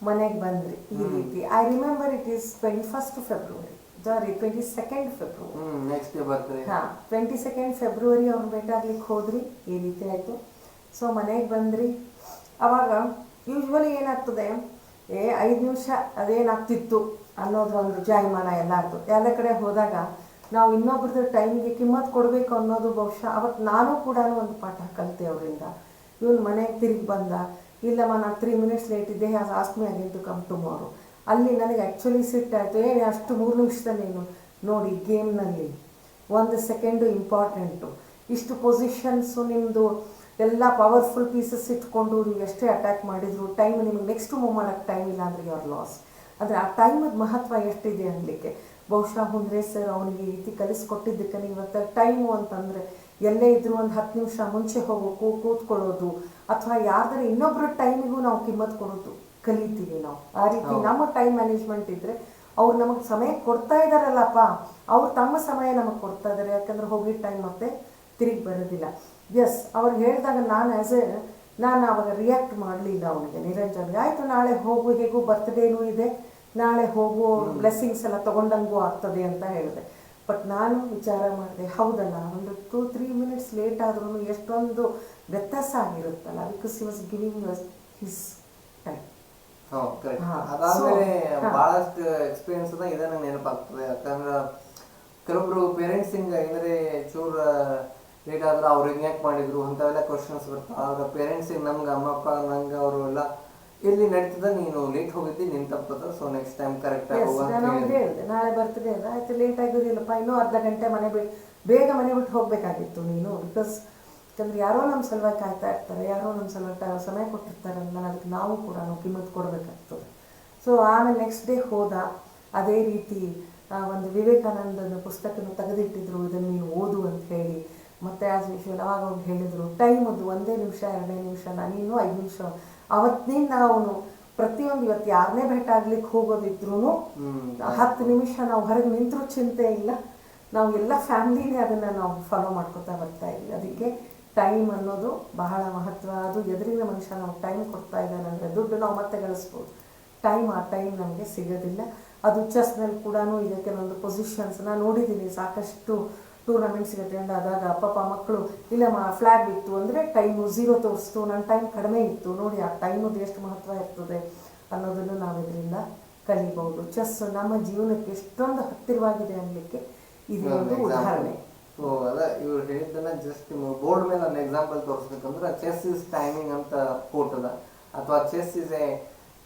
ಮನೆಗೆ ಬಂದ್ರಿ ಈ ರೀತಿ. I remember it is twenty first February sorry twenty second February ಹಾಂ ಟ್ವೆಂಟಿ ಸೆಕೆಂಡ್ ಫೆಬ್ರವರಿ ಅವ್ರನ್ನ ಭೇಟಾಗ್ಲಿಕ್ಕೆ ಹೋದ್ರಿ ಈ ರೀತಿ ಆಯಿತು. ಸೊ ಮನೆಗೆ ಬಂದ್ರಿ. ಅವಾಗ ಯೂಶ್ವಲಿ ಏನಾಗ್ತದೆ? ಏ, ಐದು ನಿಮಿಷ ಅದೇನಾಗ್ತಿತ್ತು ಅನ್ನೋದು ಒಂದು ಜಾಯಮಾನ ಎಲ್ಲ ಆಗ್ತದೆ ಯಾವುದೇ ಕಡೆ ಹೋದಾಗ ನಾವು ಇನ್ನೊಬ್ರದ್ದು ಟೈಮ್ಗೆ ಕಿಮ್ಮತ್ ಕೊಡಬೇಕು ಅನ್ನೋದು ಬಹುಶಃ ಅವತ್ತು ನಾನು ಕೂಡ ಒಂದು ಪಾಠ ಕಲಿತೆ ಅವರಿಂದ. ಇವನು ಮನೆಗೆ ತಿರುಗಿ ಬಂದ, ಇಲ್ಲಮ್ಮ, ನಾನು ತ್ರೀ ಮಿನಿಟ್ಸ್ ಲೇಟ್ ಇದ್ದೆ ಹ್ಯಾಸ್ ಆಸ್ಕ್ ಆಗಿತ್ತು ಟು ಕಮ್ ಅಲ್ಲಿ ನನಗೆ ಆ್ಯಕ್ಚುಲಿ ಸಿಟ್ಟಾಯಿತು ಏನು ಅಷ್ಟು ಮೂರು ನಿಮಿಷದಲ್ಲಿ ನೀನು. ನೋಡಿ ಗೇಮ್ನಲ್ಲಿ ಒಂದು ಸೆಕೆಂಡು ಇಂಪಾರ್ಟೆಂಟು ಇಷ್ಟು ಪೊಸಿಷನ್ಸು ನಿಮ್ಮದು ಎಲ್ಲ ಪವರ್ಫುಲ್ ಪೀಸಸ್ ಇಟ್ಕೊಂಡು ನೀವು ಎಷ್ಟೇ ಅಟ್ಯಾಕ್ ಮಾಡಿದ್ರು ಟೈಮ್ ನಿಮ್ಗೆ ನೆಕ್ಸ್ಟ್ ಮೂವ್ ಮಾಡೋಕ್ಕೆ ಟೈಮ್ ಇಲ್ಲ ಅಂದರೆ ಯುವರ್ ಲಾಸ್ ಅಂದರೆ ಆ ಟೈಮದ ಮಹತ್ವ ಎಷ್ಟಿದೆ ಅನ್ನಲಿಕ್ಕೆ ಬಹುಶಃ ಹುಂದ್ರೆ ಸರ್ ಅವನಿಗೆ ಈ ರೀತಿ ಕಲಿಸ್ಕೊಟ್ಟಿದ್ದಕ್ಕೆ ಇವತ್ತು ಟೈಮು ಅಂತಂದರೆ ಎಲ್ಲೇ ಇದ್ರು ಒಂದು ಹತ್ತು ನಿಮಿಷ ಮುಂಚೆ ಹೋಗೋಕು ಕೂತ್ಕೊಳ್ಳೋದು ಅಥವಾ ಯಾರ್ದಾರ ಇನ್ನೊಬ್ಬರ ಟೈಮಿಗೂ ನಾವು ಕಿಮ್ಮತ್ ಕೊಡೋದು ಕಲಿತೀವಿ ನಾವು. ಆ ರೀತಿ. ನಮ್ಮ ಟೈಮ್ ಮ್ಯಾನೇಜ್ಮೆಂಟ್ ಇದ್ದರೆ ಅವ್ರು ನಮಗೆ ಸಮಯ ಕೊಡ್ತಾ ಇದ್ದಾರಲ್ಲಪ್ಪ ಅವ್ರು ತಮ್ಮ ಸಮಯ ನಮಗೆ ಕೊಡ್ತಾ ಇದ್ದಾರೆ ಯಾಕಂದ್ರೆ ಹೋಗಿದ್ದ ಟೈಮ್ ಮತ್ತೆ ತಿರುಗಿ ಬರೋದಿಲ್ಲ. ಎಸ್ ಅವ್ರು ಹೇಳಿದಾಗ ನಾನು ಆ್ಯಸ್ ಎ ನಾನು ಆವಾಗ ರಿಯಾಕ್ಟ್ ಮಾಡಲಿಲ್ಲ ಅವನಿಗೆ ನಿರಂಜನ್ಗೆ. ಆಯಿತು ನಾಳೆ ಹೋಗು ಹೇಗೂ ಬರ್ತ್ಡೇನೂ ಇದೆ. ನಾಳೆ ಹೋಗು ಬ್ಲೆಸ್ಸಿಂಗ್ಸ್ ಎಲ್ಲ ತೊಗೊಂಡಂಗೂ ಆಗ್ತದೆ ಅಂತ ಹೇಳಿದೆ. ಬಟ್ ನಾನು ವಿಚಾರ ಮಾಡಿದೆ ಹೌದಲ್ಲ ಒಂದು ಟೂ ತ್ರೀ ಮಿನಿಟ್ಸ್ ಲೇಟ್ ಆದ್ರೂ ಎಷ್ಟೊಂದು ವ್ಯತ್ಯಾಸ ಆಗಿರುತ್ತಲ್ಲ because he was giving his time. ಅದಾದ್ಮೇಲೆ. ಬಹಳಷ್ಟು ಎಕ್ಸ್ಪೀರಿಯನ್ಸ್ ಇದನ್ನ ನೆನಪಾಗ್ತದೆ. ಯಾಕಂದ್ರೆ ಕೆಲವೊಬ್ರು ಪೇರೆಂಟ್ಸ್ ಹಿಂಗ ಚೂರ ಲೇಟ್ ಆದ್ರೆ ಅವ್ರು ಹಿಂಗೆ ಯಾಕೆ ಮಾಡಿದ್ರು ಅಂತವೆಲ್ಲ ಕ್ವಶನ್ಸ್ ಬರ್ತಾವೆ ಅವ್ರ ಪೇರೆಂಟ್ಸ್ ನಮ್ಗೆ ಅಮ್ಮ ಅಪ್ಪ ನಂಗೆ ಅವರು ಎಲ್ಲ ಇಲ್ಲಿ ನಡೀತದ ನೀನು? ಲೇಟ್ ಹೋಗಿದ್ದಿ ನಿನ್ ತಪ್ಪದ ಸೊ ನೆಕ್ಸ್ಟ್ ಟೈಮ್ ಕರೆಕ್ಟ್ ಆಗಿ ಹೇಳಿದೆ ನಾಳೆ ಬರ್ತದೆ ಅಂತ ಆಯ್ತು ಲೇಟ್ ಆಗೋದಿಲ್ಲಪ್ಪ ಇನ್ನೂ ಅರ್ಧ ಗಂಟೆ ಮನೆ ಬಿಟ್ಟು ಬೇಗ ಮನೆ ಬಿಟ್ಟು ಹೋಗಬೇಕಾಗಿತ್ತು ನೀನು ಬಿಕಾಸ್ ಯಾಕಂದ್ರೆ ಯಾರೋ ನಮ್ಮ ಸಲುವಾಗಿ ಕಾಯ್ತಾ ಇರ್ತಾರೆ ಯಾರೋ ನಮ್ಮ ಸಲುವಾಗಿ ಸಮಯ ಸಮಯ ಅಂತ ಅದಕ್ಕೆ ನಾವು ಕೂಡ ನಾವು ಕಿಮ್ಮತ್ತು ಕೊಡಬೇಕಾಗ್ತದೆ. ಸೊ ಆಮೇಲೆ ನೆಕ್ಸ್ಟ್ ಡೇ ಹೋದ ಅದೇ ರೀತಿ ಒಂದು ವಿವೇಕಾನಂದನ ಪುಸ್ತಕನ ತೆಗೆದಿಟ್ಟಿದ್ರು ಇದನ್ನು ನೀನು ಓದು ಅಂತ ಹೇಳಿ. ಮತ್ತೆ ಆಸ್ ಯೂಶುವಲ್ ಅವಾಗ ಅವ್ರು ಹೇಳಿದರು ಟೈಮ್ ಅದು ಒಂದೇ ನಿಮಿಷ ಎರಡನೇ ನಿಮಿಷ ನೀನು ಐದು ನಿಮಿಷ. ಅವತ್ತಿನಿಂದ ಅವನು ಪ್ರತಿಯೊಂದು ಇವತ್ತು ಯಾರನ್ನೇ ಭೇಟ ಆಗ್ಲಿಕ್ಕೆ ಹೋಗೋದಿದ್ರು ಹತ್ತು ನಿಮಿಷ ನಾವು ಹೊರಗೆ ನಿಂತರೂ ಚಿಂತೆ ಇಲ್ಲ. ನಾವು ಎಲ್ಲ ಫ್ಯಾಮಿಲಿನೇ ಅದನ್ನು ನಾವು ಫಾಲೋ ಮಾಡ್ಕೊತಾ ಬರ್ತಾ ಇದ್ವಿ. ಅದಕ್ಕೆ ಟೈಮ್ ಅನ್ನೋದು ಬಹಳ ಮಹತ್ವ. ಅದು ಎದುರಿನ ಮನುಷ್ಯ ನಾವು ಟೈಮ್ ಕೊಡ್ತಾ ಇದ್ದಾನೆ ಅಂದರೆ ದುಡ್ಡು ನಾವು ಮತ್ತೆ ಗಳಿಸ್ಬೋದು. ಟೈಮ್ ಆ ಟೈಮ್ ನಮಗೆ ಸಿಗೋದಿಲ್ಲ. ಅದು ಚೆಸ್ನಲ್ಲಿ ಕೂಡ ಇದಕ್ಕೆ ಕೆಲವೊಂದು ಪೊಸಿಷನ್ಸ್ ನಾನು ನೋಡಿದ್ದೀನಿ. ಸಾಕಷ್ಟು ಟೂರ್ನಮೆಂಟ್ಸ್ಗೆ ಅಂತ ಆದಾಗ ಪಾಪ ಮಕ್ಕಳು ಇಲ್ಲಮ್ಮ ಫ್ಲ್ಯಾಗ್ ಇತ್ತು ಅಂದರೆ ಟೈಮು ಝೀರೋ ತೋರಿಸ್ತು ನನ್ನ ಟೈಮ್ ಕಡಿಮೆ ಇತ್ತು. ನೋಡಿ ಆ ಟೈಮದು ಎಷ್ಟು ಮಹತ್ವ ಇರ್ತದೆ ಅನ್ನೋದನ್ನು ನಾವು ಇದರಿಂದ ಕಲಿಬಹುದು. ಚೆಸ್ ನಮ್ಮ ಜೀವನಕ್ಕೆ ಎಷ್ಟೊಂದು ಹತ್ತಿರವಾಗಿದೆ ಅನ್ನಲಿಕ್ಕೆ ಇದು ಒಂದು ಉದಾಹರಣೆ. ಸೊ ಅದ ಇವ್ರು ಹೇಳಿದ್ದನ್ನ ಜಸ್ಟ್ ಬೋರ್ಡ್ ಮೇಲೆ ಒಂದು ಎಕ್ಸಾಂಪಲ್ ತೋರಿಸ್ಬೇಕಂದ್ರೆ ಚೆಸ್ ಇಸ್ ಟೈಮಿಂಗ್ ಅಂತ ಕೋಟ್ ಅದ. ಅಥವಾ chess is a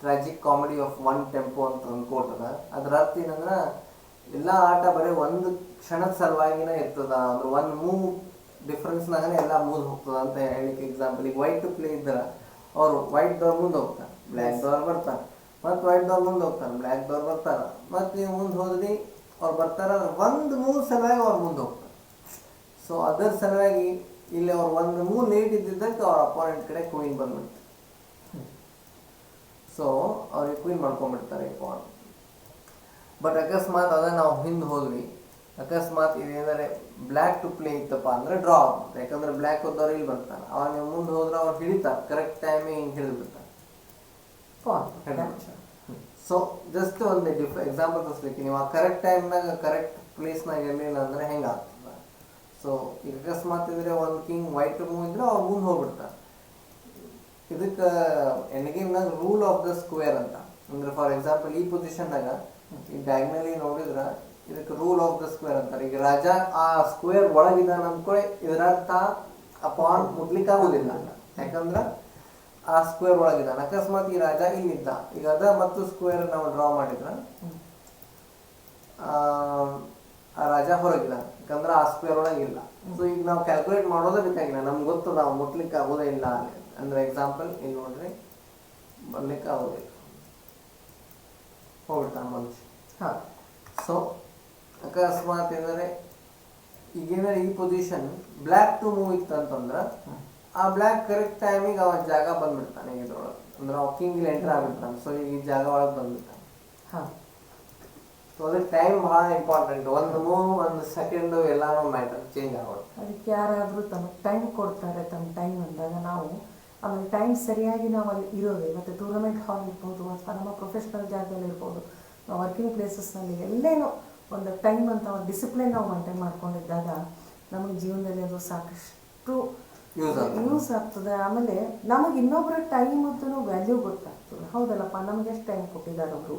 tragic comedy of one tempo ಅಂತ ಒಂದು ಕೋಟ್ ಅದ. ಅದ್ರ ಅರ್ಥ ಏನಂದ್ರ ಎಲ್ಲ ಆಟ ಬರೀ ಒಂದು ಕ್ಷಣದ ಸಲುವಾಗಿನ ಇರ್ತದ, ಅಂದ್ರೆ ಒಂದು ಮೂವ್ ಡಿಫ್ರೆನ್ಸ್ನಾಗನೇ ಎಲ್ಲ ಮೂವ್ ಹೋಗ್ತದ ಅಂತ ಹೇಳಿಕ್ಕೆ ಎಕ್ಸಾಂಪಲ್ ಈಗ ವೈಟ್ ಪ್ಲೇ ಇದ್ರ ಅವರು ವೈಟ್ ಡೋರ್ ಮುಂದೆ ಹೋಗ್ತಾರೆ ಬ್ಲ್ಯಾಕ್ ಡೋರ್ ಬರ್ತಾರೆ, ಮತ್ತು ವೈಟ್ ಡೋರ್ ಮುಂದೆ ಹೋಗ್ತಾರೆ ಬ್ಲ್ಯಾಕ್ ಡೋರ್ ಬರ್ತಾರೆ, ಮತ್ತು ನೀವು ಮುಂದೆ ಹೋದ್ರಿ, ಅವ್ರು ಬರ್ತಾರ, ಒಂದು ಮೂವ್ ಸಲುವಾಗಿ ಅವ್ರು ಮುಂದೆ ಹೋಗ್ತಾರೆ. ಸೊ ಅದರ ಸಲುವಾಗಿ ಇಲ್ಲಿ ಅವ್ರು ಒಂದು ಮೂವ್ ಲೇಟ್ ಇದ್ದಿದ್ದಕ್ಕೆ ಅವ್ರ ಅಪೋನೆಂಟ್ ಕಡೆ ಕ್ವೀನ್ ಬಂದ್ಬಿಡ್ತಾರೆ. ಸೊ ಅವ್ರಿಗೆ ಕ್ವೀನ್ ಮಾಡ್ಕೊಂಡ್ಬಿಡ್ತಾರೆ ಪಾನ್ ಬಟ್ ಅಕಸ್ಮಾತ್ ಅದ ನಾವು ಹಿಂದೆ ಹೋದ್ವಿ. ಅಕಸ್ಮಾತ್ ಇದೇನಾದ್ರೆ ಬ್ಲ್ಯಾಕ್ ಟು ಪ್ಲೇ ಇತ್ತಪ್ಪ ಅಂದ್ರೆ ಡ್ರಾ ಆಗುತ್ತೆ. ಯಾಕಂದ್ರೆ ಬ್ಲ್ಯಾಕ್ ಹೋದವ್ರು ಇಲ್ಲಿ ಬರ್ತಾರೆ. ಅವಾಗ ನೀವು ಮುಂದೆ ಹೋದ್ರೆ ಅವ್ರು ಹಿಡಿತಾರೆ. ಕರೆಕ್ಟ್ ಟೈಮಿಗೆ ಹಿಂಗೆ ಹಿಡಿದು ಬಿಡ್ತಾರೆ. ಸೊ ಜಸ್ಟ್ ಒಂದು ಡಿಫ್ ಎಕ್ಸಾಂಪಲ್ ತೋರಿಸ್ಲಿಕ್ಕೆ. ನೀವು ಆ ಕರೆಕ್ಟ್ ಟೈಮ್ನಾಗ ಕರೆಕ್ಟ್ ಪ್ಲೇಸ್ನಾಗ ಇರಲಿಲ್ಲ ಅಂದ್ರೆ ಹೆಂಗೆ ಆಗ್ತದೆ? ಸೊ ಈಗ ಅಕಸ್ಮಾತ್ ಇದ್ರೆ ಒಂದು ಕಿಂಗ್ ವೈಟ್ ಮೂವ್ ಇದ್ರೆ ಅವ್ರು ಮುಂದೆ ಹೋಗ್ಬಿಡ್ತಾರೆ. ಇದಕ್ಕೆ ಎಂಡ್ ಗೇಮ್ನಾಗ ರೂಲ್ ಆಫ್ ದ ಸ್ಕ್ವೇರ್ ಅಂತ. ಅಂದ್ರೆ ಫಾರ್ ಎಕ್ಸಾಂಪಲ್ ಈ ಪೊಸಿಷನ್ದಾಗ ಈ ಡಯಾಗ್ನಲಿ ನೋಡಿದ್ರ ಇದಕ್ಕೆ ರೂಲ್ ಆಫ್ ದ ಸ್ಕ್ವೇರ್ ಅಂತಾರೆ. ಈಗ ರಾಜ ಆ ಸ್ಕ್ವೇರ್ ಒಳಗಿದ್ದಾನೆ ಅಂದ್ಕೊಳ್ಳಿ ಇದರರ್ಥ ಪಾಯಿಂಟ್ ಮುಟ್ಲಿಕ್ಕೆ ಆಗುದಿಲ್ಲ. ಯಾಕಂದ್ರ ಆ ಸ್ಕ್ವೇರ್ ಒಳಗಿದಾನ ಅಕಸ್ಮಾತ್ ಈ ರಾಜ ಇಲ್ಲಿದ್ದ. ಈಗ ಅದ ಮತ್ತು ಸ್ಕ್ವೇರ್ ನಾವು ಡ್ರಾ ಮಾಡಿದ್ರ, ಆ ರಾಜ ಹೊರಗಿಲ್ಲ ಯಾಕಂದ್ರೆ ಆ ಸ್ಕ್ವೇರ್ ಒಳಗಿಲ್ಲ ಸೊ ಈಗ ನಾವು ಕ್ಯಾಲ್ಕುಲೇಟ್ ಮಾಡೋದೇ ಬೇಕಾಗಿಲ್ಲ. ನಮ್ಗೆ ನಾವು ಮುಟ್ಲಿಕ್ಕೆ ಆಗೋದೇ ಇಲ್ಲ ಅಂದ್ರೆ ಎಕ್ಸಾಂಪಲ್ ಇಲ್ಲಿ ನೋಡ್ರಿ ಬರ್ಲಿಕ್ಕೆ ಆಗೋದಿಲ್ಲ. ಹೋಗ್ಬಿಡ್ತಾನೆ ಮನುಷ್ಯ. ಹಾಂ. ಸೊ ಅಕಸ್ಮಾತ್ ಎಂದರೆ ಈಗೇನ ಈ ಪೊಸಿಷನ್ ಬ್ಲ್ಯಾಕ್ ಟು ಮೂವ್ ಇತ್ತು ಅಂತಂದ್ರೆ ಆ ಬ್ಲ್ಯಾಕ್ ಕರೆಕ್ಟ್ ಟೈಮಿಗೆ ಅವ ಜಾಗ ಬಂದ್ಬಿಡ್ತಾನೆ ಇದ್ರೊಳಗೆ. ಅಂದ್ರೆ ಅವ ಕಿಂಗ್ ಇಲ್ಲಿ ಎಂಟರ್ ಆಗ್ಬಿಡ್ತಾನೆ. ಸೊ ಈ ಜಾಗ ಒಳಗೆ ಬಂದ್ಬಿಡ್ತಾನೆ. ಹಾಂ. ಸೊ ಅದಕ್ಕೆ ಟೈಮ್ ಬಹಳ ಇಂಪಾರ್ಟೆಂಟ್ ಒಂದು ಮೂವ್ ಒಂದು ಸೆಕೆಂಡು ಎಲ್ಲಾನು ಮ್ಯಾಟರ್ ಚೇಂಜ್ ಆಗೋದು. ಅದಕ್ಕೆ ಯಾರಾದರೂ ತಮಗೆ ಟೈಮ್ ಕೊಡ್ತಾರೆ ತಮ್ಮ ಟೈಮ್ ಅಂದಾಗ ನಾವು ಆಮೇಲೆ ಟೈಮ್ ಸರಿಯಾಗಿ ನಾವು ಅಲ್ಲಿ ಇರೋದು ಮತ್ತು ಟೂರ್ನಮೆಂಟ್ ಹಾಲ್ ಇರ್ಬೋದು ಅಥವಾ ನಮ್ಮ ಪ್ರೊಫೆಷ್ನಲ್ ಜಾಗದಲ್ಲಿ ಇರ್ಬೋದು ನಾವು ವರ್ಕಿಂಗ್ ಪ್ಲೇಸಸ್ನಲ್ಲಿ ಎಲ್ಲೇನೋ ಒಂದು ಟೈಮ್ ಅಂತ ಒಂದು ಡಿಸಿಪ್ಲಿನ್ ನಾವು ಮೇಂಟೈನ್ ಮಾಡ್ಕೊಂಡಿದ್ದಾಗ ನಮಗೆ ಜೀವನದಲ್ಲಿ ಅದು ಸಾಕಷ್ಟು ಯೂಸ್ ಆಗ್ತದೆ. ಆಮೇಲೆ ನಮಗೆ ಇನ್ನೊಬ್ಬರ ಟೈಮದ್ದು ವ್ಯಾಲ್ಯೂ ಗೊತ್ತಾಗ್ತದೆ. ಹೌದಲ್ಲಪ್ಪ ನಮ್ಗೆ ಎಷ್ಟು ಟೈಮ್ ಕೊಟ್ಟಿದ್ದಾರೆ ಅವರು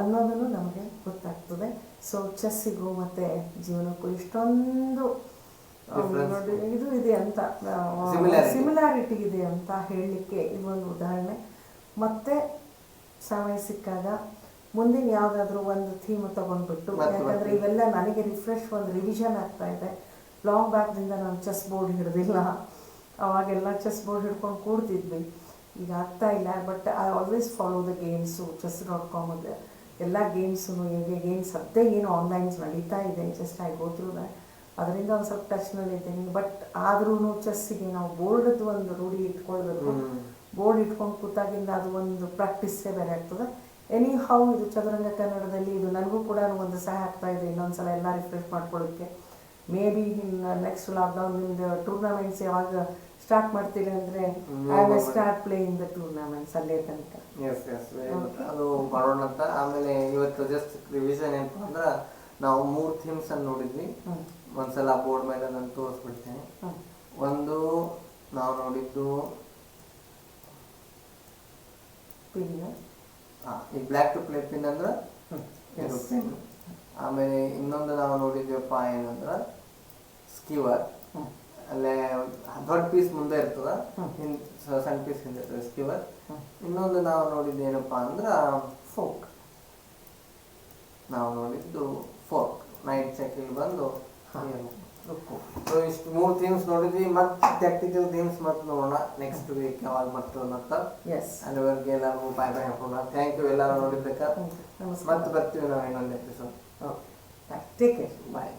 ಅನ್ನೋದನ್ನು ನಮಗೆ ಗೊತ್ತಾಗ್ತದೆ. ಸೊ ಚೆಸ್ಸಿಗೂ ಮತ್ತು ಜೀವನಕ್ಕೂ ಇಷ್ಟೊಂದು. ನೋಡಿ ಇದು ಇದೆ ಅಂತ ಸಿಮಿಲಾರಿಟಿ ಇದೆ ಅಂತ ಹೇಳಲಿಕ್ಕೆ ಇದೊಂದು ಉದಾಹರಣೆ. ಮತ್ತೆ ಸಮಯ ಸಿಕ್ಕಾಗ ಮುಂದಿನ ಯಾವುದಾದ್ರೂ ಒಂದು ಥೀಮ್ ತಗೊಂಡ್ಬಿಟ್ಟು ಯಾಕಂದ್ರೆ ಇವೆಲ್ಲ ನನಗೆ ರಿಫ್ರೆಶ್ ಒಂದು ರಿವಿಷನ್ ಆಗ್ತಾ ಇದೆ. ಲಾಂಗ್ ಬ್ಯಾಕ್ದಿಂದ ನಾನು ಚೆಸ್ ಬೋರ್ಡ್ ಹಿಡ್ದಿಲ್ಲ. ಅವಾಗೆಲ್ಲ ಚೆಸ್ ಬೋರ್ಡ್ ಹಿಡ್ಕೊಂಡು ಕೂಡ್ತಿದ್ವಿ. ಈಗ ಆಗ್ತಾ ಇಲ್ಲ but I always follow the games chess dot com ಎಲ್ಲ ಗೇಮ್ಸು ಹೇಗೆ ಗೇಮ್ಸ್ ಅದೇ ಏನು ಆನ್ಲೈನ್ಸ್ ನಡೀತಾ ಇದೆ ಜಸ್ಟ್ ಐ ಗೋ ಥ್ರೂ ಅದರಿಂದ ಒಂದು ಸ್ವಲ್ಪ ಟಚ್ನಲ್ಲಿ ಇದ್ದೀನಿ ಬಟ್ ಆದ್ರೂ ಚೆಸ್ಸಿಗೆ ನಾವು ಬೋರ್ಡದ್ದು ಒಂದು ರೂಢಿ ಇಟ್ಕೊಳ್ಬೇಕು. ಬೋರ್ಡ್ ಇಟ್ಕೊಂಡು ಕೂತಾಗಿಂದ ಅದು ಒಂದು ಪ್ರಾಕ್ಟೀಸೇ ಬೇರೆ ಆಗ್ತದೆ. ಎನಿ ಹೌ ಇದು ಚದುರಂಗ ಕನ್ನಡದಲ್ಲಿ ಇದು ನನಗೂ ಕೂಡ ಒಂದು ಸಹಾಯ ಆಗ್ತಾ ಇದೆ ಇನ್ನೊಂದ್ಸಲ ಎಲ್ಲ ರಿಫ್ರೆಶ್ ಮಾಡ್ಕೊಳ್ಳೋಕ್ಕೆ maybe in next lockdown ನಿಮ್ದು ಟೂರ್ನಮೆಂಟ್ಸ್ ಯಾವಾಗ ಸ್ಟಾರ್ಟ್ ಮಾಡ್ತೀರಿ ಅಂದರೆ I will start playing the tournaments ಅಲ್ಲೇ ತನಕ. ಎಸ್ ಎಸ್ ಅದು ಮಾಡೋಣ ಅಂತ. ಆಮೇಲೆ ಇವತ್ತು ಜಸ್ಟ್ ರಿವಿಷನ್ ಏನಪ್ಪ ಅಂದ್ರೆ ನಾವು ಮೂರು ಥೀಮ್ಸ್ ಅನ್ನು ನೋಡಿದ್ವಿ. ಒಂದ್ಸಲ ಬೋರ್ಡ್ ಮೇಲೆ ನಾನು ತೋರಿಸ್ಬಿಡ್ತೇನೆ. ಒಂದು ನಾವು ನೋಡಿದ್ದು ಪಿನ್ ಈ ಬ್ಲ್ಯಾಕ್ ಟು ಪ್ಲೇಟ್ ಪಿನ್ ಅಂದ್ರೆ ಇದು. ಆಮೇಲೆ ಇನ್ನೊಂದು ನಾವು ನೋಡಿದ್ವಪ್ಪ ಏನಂದ್ರೆ ಸ್ಕಿವರ್. ಅಲ್ಲೇ ದೊಡ್ಡ ಪೀಸ್ ಮುಂದೆ ಇರ್ತದ. ಸಣ್ಣ ಪೀಸ್ ಹಿಂದೆ ಇರ್ತದೆ ಸ್ಕಿವರ್. ಇನ್ನೊಂದು ನಾವು ನೋಡಿದ್ದು ಏನಪ್ಪ ಅಂದ್ರೆ ಫೋಕ್ ನಾವು ನೋಡಿದ್ದು ಫೋರ್ಕ್ ನೈಟ್ ಸೈಕಲ್ ಬಂದು ಇಷ್ಟು ಮೂರು ಥೀಮ್ಸ್ ನೋಡಿದ್ವಿ. ಮತ್ತೆ ಟೆಕ್ನಿಕಲ್ ಥೀಮ್ಸ್ ಮತ್ತೆ ನೋಡೋಣ ನೆಕ್ಸ್ಟ್ ವೀಕ್ ಯಾವಾಗ ಮತ್ತೆ ಎಸ್ ಅಲ್ಲಿವರೆಗೆ ಎಲ್ಲರಿಗೂ ಬಾಯ್ ಬಾಯ್ ಹಾಕೋಣ. ಥ್ಯಾಂಕ್ ಯು ಎಲ್ಲರೂ ನೋಡಿದ್ದಕ್ಕೆ. ಮತ್ತೆ ಬರ್ತೀವಿ ನಾವು ಇನ್ನೊಂದು episode okay take care bye